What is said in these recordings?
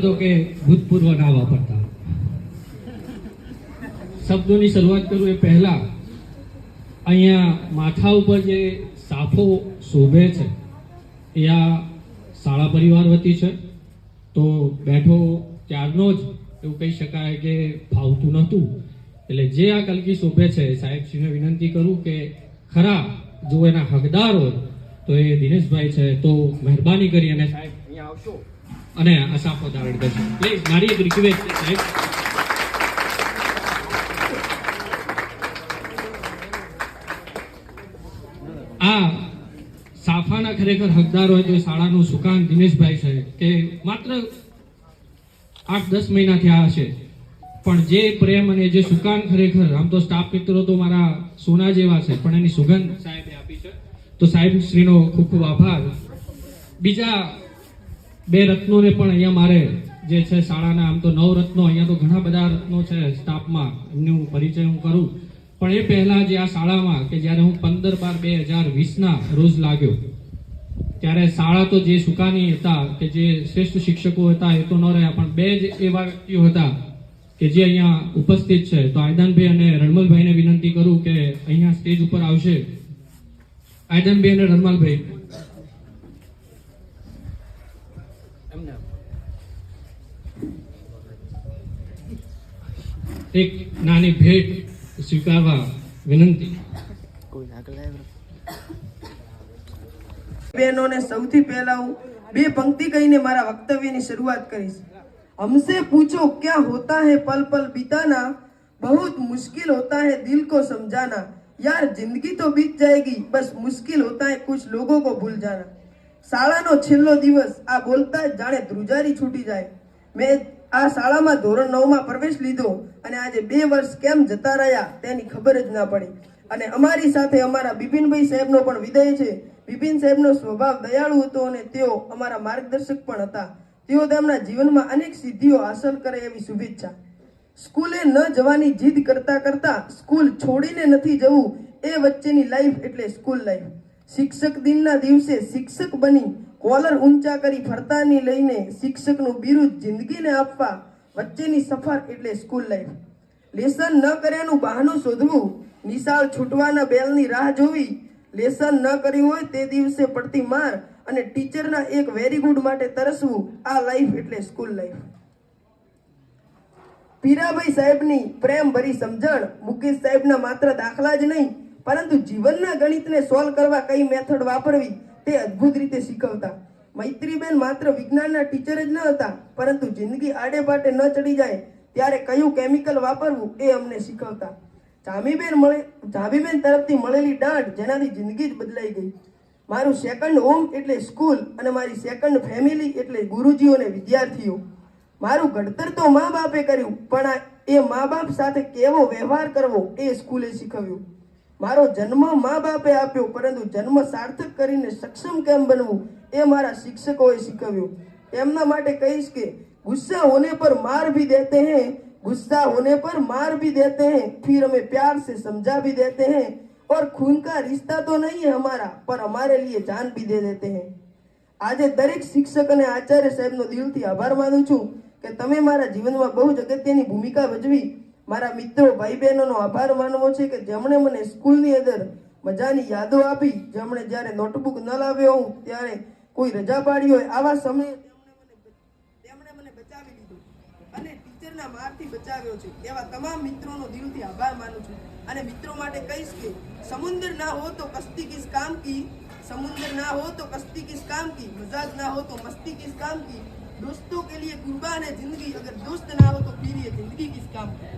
તો કે ભૂતપૂર્વ ના વાપરતા. શબ્દોની શરૂઆત કરું એ પહેલા. અહીંયા માથા ઉપર જે સાફો શોભે છે, એ આ શાળા પરિવાર વતી છે. તો બેઠો ત્યારનો જ એવું કહી શકાય કે ફાવતું નહોતું. એટલે જે આ કલકી શોભે છે સાહેબશ્રીને વિનંતી કરું કે ખરા જો એના હકદાર હોય, તો એ દિનેશભાઈ છે, તો મહેરબાની કરી અને સાહેબ અહીંયા આવશો. અને આ સાફો કરશે. પ્લીઝ મારી એક રિક્વેસ્ટ છે આ સાફાના ખરેખર હકદાર હોય તો શાળાનું સુકાન દિનેશભાઈ છે કે માત્ર આઠ દસ મહિના થયા હશે. પણ જે પ્રેમ અને જે સુકાન ખરેખર, આમ તો સ્ટાફ મિત્રો તો મારા સોના જેવા છે, પણ એની સુગંધ સાહેબે આપી છે. તો સાહેબ શ્રીનો ખૂબ ખૂબ આભાર. બીજા બે રત્નોને પણ અહીંયા મારે જે છે શાળાના, આમ તો નવ રત્નો, અહીંયા તો ઘણા બધા રત્નો છે સ્ટાફમાં. એમનું પરિચય હું કરું. પણ એ પહેલાં જે આ શાળામાં કે જ્યારે હું પંદર બાર બે હજાર વીસના રોજ લાગ્યો, ત્યારે શાળા તો જે સુકાની હતા કે જે શ્રેષ્ઠ શિક્ષકો હતા, એ તો ન રહ્યા, પણ બે જ એવા વ્યક્તિઓ હતા કે જે અહીંયા ઉપસ્થિત છે. તો આયદાનભાઈ અને રણમલભાઈને વિનંતી કરું કે અહીંયા સ્ટેજ ઉપર આવશે. આયદાનભાઈ અને રણમલભાઈ. એક નાની ભેટ સ્વીકારવા વિનંતી બહેનોને સૌથી પહેલા હું બે પંક્તિ કહીને મારા વક્તવ્યની શરૂઆત કરીશ हमसे पूछो क्या होता है पल पल बिताना बहुत मुश्किल होता है दिल को समझाना यार जिंदगी तो बीत जाएगी बस मुश्किल होता है कुछ लोगों को भूल जाना શાળાનો છેલ્લો દિવસ આ બોલતા જ જાણે ધ્રુજારી છૂટી જાય મેં આ શાળામાં ધોરણ નવમાં પ્રવેશ લીધો અને આજે બે વર્ષ કેમ જતા રહ્યા તેની ખબર જ ના પડી. અને અમારી સાથે અમારા બિપિનભાઈ સાહેબનો પણ વિદાય છે. બિપિન સાહેબનો સ્વભાવ દયાળુ હતો અને તેઓ અમારા માર્ગદર્શક પણ હતા. તેઓ તેમના જીવનમાં અનેક સિદ્ધિઓ હાંસલ કરે એવી શુભેચ્છા. સ્કૂલે ન જવાની જીદ કરતા કરતા સ્કૂલ છોડીને નથી જવું એ વચ્ચેની લાઈફ એટલે સ્કૂલ લાઈફ શિક્ષક દિનના દિવસે શિક્ષક બની કોલર ઊંચા કરી ફરતાની લઈને શિક્ષકનું બિરુદ જિંદગીને આપવા વચ્ચેની સફર એટલે સ્કૂલ લાઈફ લેસન ન કર્યાનું બહાનું શોધવું, નિશાળ છૂટવાના બેલની રાહ જોવી. લેસન ન કર્યું હોય તે દિવસે પડતી માર અને ટીચરના એક વેરી ગુડ માટે તરસવું, આ લાઈફ એટલે સ્કૂલ લાઈફ પીરાભાઈ સાહેબની પ્રેમ ભરી સમજણ મુકેશ સાહેબના માત્ર દાખલા જ નહીં, પરંતુ જીવનના ગણિતને સોલ્વ કરવા કઈ મેથડ વાપરવી તે અદ્ભુત રીતે શીખવતા. મૈત્રીબેન માત્ર વિજ્ઞાનના ટીચર જ ન હતા, પરંતુ જિંદગી આડે પાટે ન ચડી જાય ત્યારે કયું કેમિકલ વાપરવું એ અમને શીખવતા. જામીબેન મળે, જામીબેન તરફથી મળેલી દાંટ જેનાથી જિંદગી જ બદલાઈ ગઈ. મારું સેકન્ડ હોમ એટલે સ્કૂલ અને મારી સેકન્ડ ફેમિલી એટલે ગુરુજીઓ અને વિદ્યાર્થીઓ. મારું ઘડતર તો મા બાપે કર્યું, પણ એ મા બાપ સાથે કેવો વ્યવહાર કરવો એ સ્કૂલે શીખવ્યું. મારો જન્મ મા બાપે આપ્યો પરંતુ જન્મ સાર્થક કરીને સક્ષમ કેમ બનવું એ મારા શિક્ષકોએ શીખવ્યું એમના માટે કહીશ કે ગુસ્સા હોને પર માર भी देते हैं गुस्सा होने पर मार भी देते हैं फिर हमें प्यार से समझा भी देते हैं और खून का रिश्ता तो नहीं है हमारा पर हमारे लिए जान भी दे देते हैं આજે દરેક શિક્ષક અને આચાર્ય સાહેબનો દિલથી આભાર માનું છું કે તમે મારા જીવનમાં બહુ જ અગત્યની ભૂમિકા ભજવી મારા મિત્રો ભાઈ બહેનોનો આભાર માનવો છે કે જેમણે મને સ્કૂલની અંદર મજાની યાદો આપી જેમણે જ્યારે નોટબુક ન લાવ્યો હું ત્યારે કોઈ રજા પાડી હોય આવા સમયે તેમણે મને બચાવી લીધો અને ટીચરના મારથી બચાવ્યો છે એવા તમામ મિત્રોનો દિલથી આભાર માનું છું અને મિત્રો માટે કહીશ કે સમુદ્ર ના હો તો કસ્તી કિસ કામ કી समुद्र ना हो तो कश्ती किस काम की मजाक ना हो तो मस्ती किस काम की दोस्तों के लिए कुर्बान है जिंदगी अगर दोस्त ना हो तो फिर ये जिंदगी किस काम की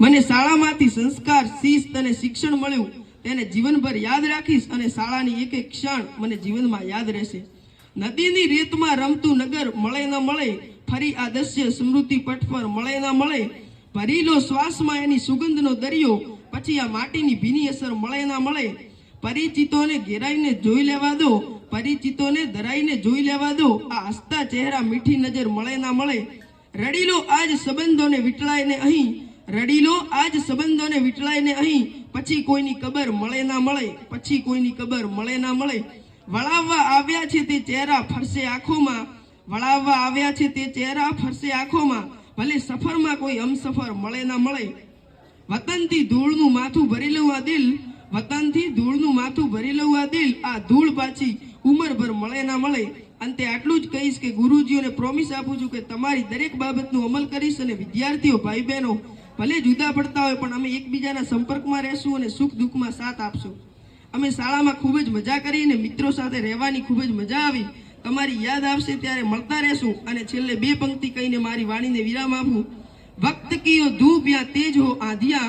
મને શાળામાંથી સંસ્કાર, શિસ્ત અને શિક્ષણ મળ્યું. તેને જીવનભર યાદ રાખીશ અને શાળાની એક એક ક્ષણ મને જીવનમાં યાદ રહેશે. નદીની રેતમાં રમતું નગર મળે ન મળે, ફરી આ દસ્ય સ્મૃતિ પટ પર મળે ન મળે. ભરી લો શ્વાસમાં એની સુગંધનો દરિયો, પછી આ માટીની ભીની અસર મળે ન મળે. પરિચિતોને ઘેરાઈને જોઈ લેવા દો, પરિચિતોને ધરાઈને જોઈ લેવા દો. આ હસતા ચહેરા મીઠી નજર મળે ના મળે. રડી લો આજ સંબંધોને વિટળાઈને અહીં રડી લો આજ સંબંધોને વિટળાઈને અહીં, પછી કોઈની કબર મળે ના મળે, પછી કોઈની કબર મળે ના મળે. વળાવવા આવ્યા છે તે ચહેરા ફરશે આંખોમાં. વળાવવા આવ્યા છે તે ચહેરા ફરશે આંખોમાં. ભલે સફરમાં કોઈ હમસફર મળે ના મળે. વતનથી ધૂળનું માથું ભરી લઉં આ દિલ, વતનથી ધૂળનું માથું ભરી લઉં આ દિલ. આ ધૂળ પાછી ઉંમરભર મળે ના મળે. અંતે આટલું જ કહીશ કે ગુરુજીઓને પ્રોમિસ આપું છું કે તમારી દરેક બાબતનું અમલ કરીશ અને વિદ્યાર્થીઓ ભાઈ બહેનો ભલે જુદા પડતા હોય પણ અમે એકબીજાના સંપર્કમાં રહેશું અને સુખ દુઃખમાં સાથ આપશું અમે શાળામાં ખૂબ જ મજા કરી અને મિત્રો સાથે રહેવાની ખૂબ જ મજા આવી તમારી યાદ આવશે ત્યારે મળતા રહેશું અને છેલ્લે બે પંક્તિ કહીને મારી વાણીને વિરામ આપું वक्त की हो धूप या तेज हो आधिया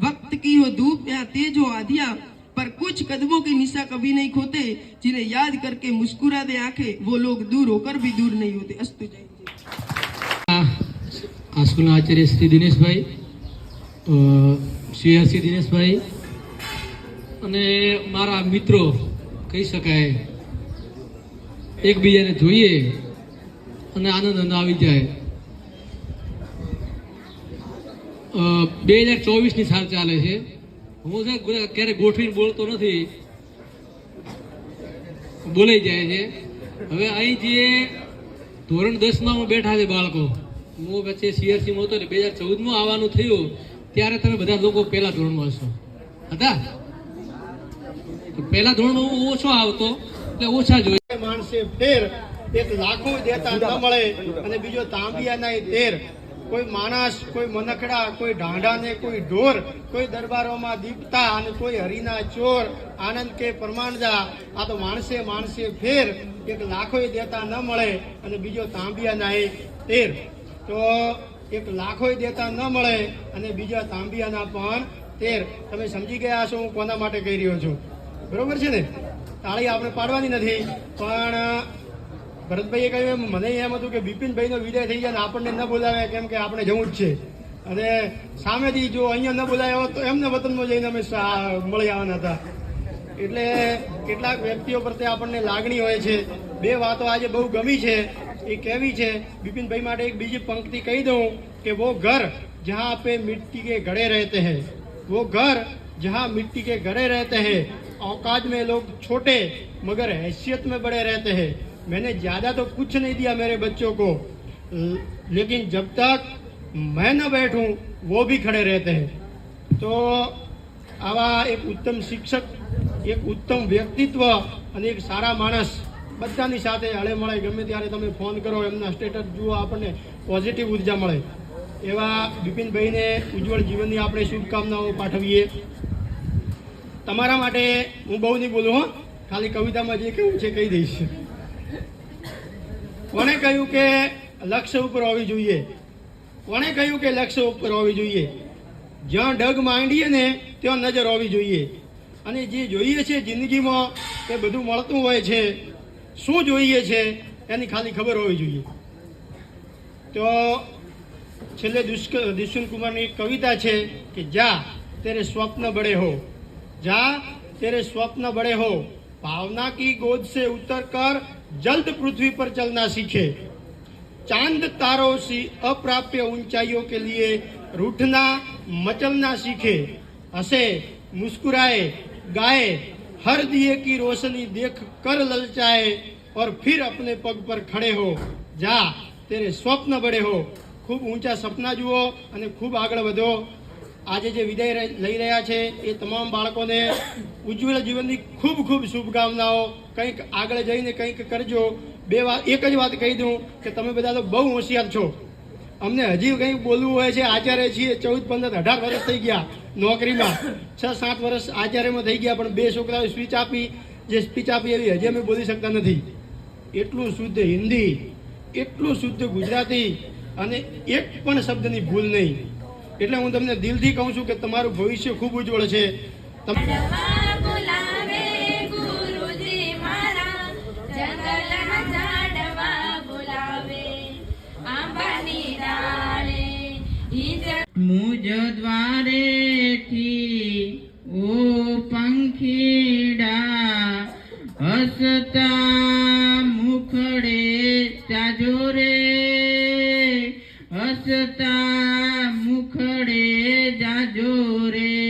वक्त की हो धूप या तेज हो आधिया पर कुछ कदमों की निशा कभी नहीं खोते जिन्हें याद करके मुस्कुरा दे आंखें वो लोग दूर होकर भी दूर नहीं होते अस्तु जय हिंद। આ આ સ્કૂલના આચાર્ય શ્રી દિનેશભાઈ અ, શ્રી દિનેશભાઈ અને મારા મિત્રો કહી શકાય એકબીજાને જોઈએ અને આનંદ આવી જાય. બે હજાર ચોવીસની સાલ ચાલે છે. હું છે ક્યારે ગોઠવીને બોલતો નથી. બોલાઈ જાય છે. હવે અહીં જે ધોરણ દસમાં બેઠા છે બાળકો. હું વચ્ચે સીઆરસીમાં હતો ને બે હજાર ચૌદમાં આવવાનું થયું. ત્યારે તમે બધા લોકો પહેલા ધોરણમાં હશો. હતા? પહેલા ધોરણમાં હું ઓછો આવતો, એટલે ઓછા જોઈએ માણસે ફેર, એક લાખો દેતા ન મળે અને બીજો તાંબિયાના તેર. કોઈ માણસ, કોઈ મનખડા, કોઈ ઢાંઢા ને કોઈ ઢોર, કોઈ દરબારોમાં દીપતા અને કોઈ હરિના ચોર. આનંદ કે પરમાનદા આ તો માણસે માણસે ફેર, એક લાખો દેતા ન મળે અને બીજો તાંબિયાના એ તેર. તો એક લાખો દેતા ન મળે અને બીજા તાંબિયાના પણ તેર. તમે સમજી ગયા છો હું કોના માટે કહી રહ્યો છું. બરોબર છે ને? તાળી આપણે પાડવાની નથી. પણ, ભરતભાઈએ કહ્યું એમ, મને એમ હતું કે બિપિનભાઈનો વિદાય થઈ જાય આપણને ન બોલાવે કેમ કે આપણે જવું જ છે. અને સામેથી જો અહીંયા ન બોલાવ્યા તો એમને વતનમાં જઈને અમે મળી આવવાના હતા. એટલે કેટલાક વ્યક્તિઓ પ્રત્યે આપણને લાગણી હોય છે. બે વાતો આજે બહુ ગમી છે. એ કેવી છે બિપિનભાઈ માટે એક બીજી પંક્તિ કહી દઉં કે वो घर जहाँ पे मिट्टी के घड़े रहते हैं वो घर जहाँ मिट्टी के घड़े रहते हैं औकात में लोग छोटे मगर हैसियत में बड़े रहते हैं मैंने ज़्यादा तो कुछ नहीं दिया मेरे बच्चों को ल- लेकिन जब तक मैं न बैठूं वो भी खड़े रहते हैं તો આવા એક ઉત્તમ શિક્ષક એક ઉત્તમ વ્યક્તિત્વ અને એક સારા માણસ બધાની સાથે હળે મળે, ગમે ત્યારે તમે ફોન કરો, એમના સ્ટેટસ જુઓ, આપણને પોઝિટિવ ઊર્જા મળે. એવા બિપિનભાઈને ઉજ્જવળ જીવનની આપણે શુભકામનાઓ પાઠવીએ. તમારા માટે હું બહુ નહીં બોલું, હો. ખાલી કવિતામાં જે કેવું છે કહી દઈશ. કોણે કહ્યું કે લક્ષ્ય ઉપર હોવી જોઈએ? કોણે કહ્યું કે લક્ષ્ય ઉપર હોવી જોઈએ? જ્યાં ડગ માંડીએ ને ત્યાં નજર હોવી જોઈએ. અને જે જોઈએ છે જિંદગીમાં તે બધું મળતું હોય છે. શું જોઈએ છે એની ખાલી ખબર હોવી જોઈએ તો છેલ્લે દુષ્ક દુષ્યંત કુમારની એક કવિતા છે કે જા તેરે સ્વપ્ન બડે હો જા तेरे स्वप्न बड़े हो भावना की गोद से उतर कर जल्द पृथ्वी पर चलना सीखे चांद तारों सी अप्राप्य ऊंचाइयों के लिए रूठना मचलना सीखे हंसे मुस्कुराए गाए हर दिए की रोशनी देख कर ललचाए और फिर अपने पग पर खड़े हो જા તેરે સ્વપ્ન બડે હો ખૂબ ઊંચા સપના જુઓ અને ખૂબ આગળ વધો આજે જે વિદાય ર- લઈ રહ્યા છે એ તમામ બાળકોને ઉજ્જવળ જીવનની ખૂબ ખૂબ શુભકામનાઓ કંઈક આગળ જઈને કંઈક કરજો બે વાત એક જ વાત કહી દઉં કે તમે બધા તો બહુ હોશિયાર છો અમને હજી કંઈ બોલવું હોય છે? આચાર્ય છીએ, ચૌદ, પંદર, અઢાર વર્ષ થઈ ગયા નોકરીમાં. છ, સાત વર્ષ આચાર્યમાં થઈ ગયા, પણ બે છોકરાઓએ સ્પીચ આપી. જે સ્પીચ આપી એવી હજી અમે બોલી શકતા નથી. એટલું શુદ્ધ હિન્દી, એટલું શુદ્ધ ગુજરાતી અને એક પણ શબ્દની ભૂલ નહીં. એટલે હું તમને દિલથી કહું છું કે તમારું ભવિષ્ય ખૂબ ઉજ્જવળ છે. તમે जोरे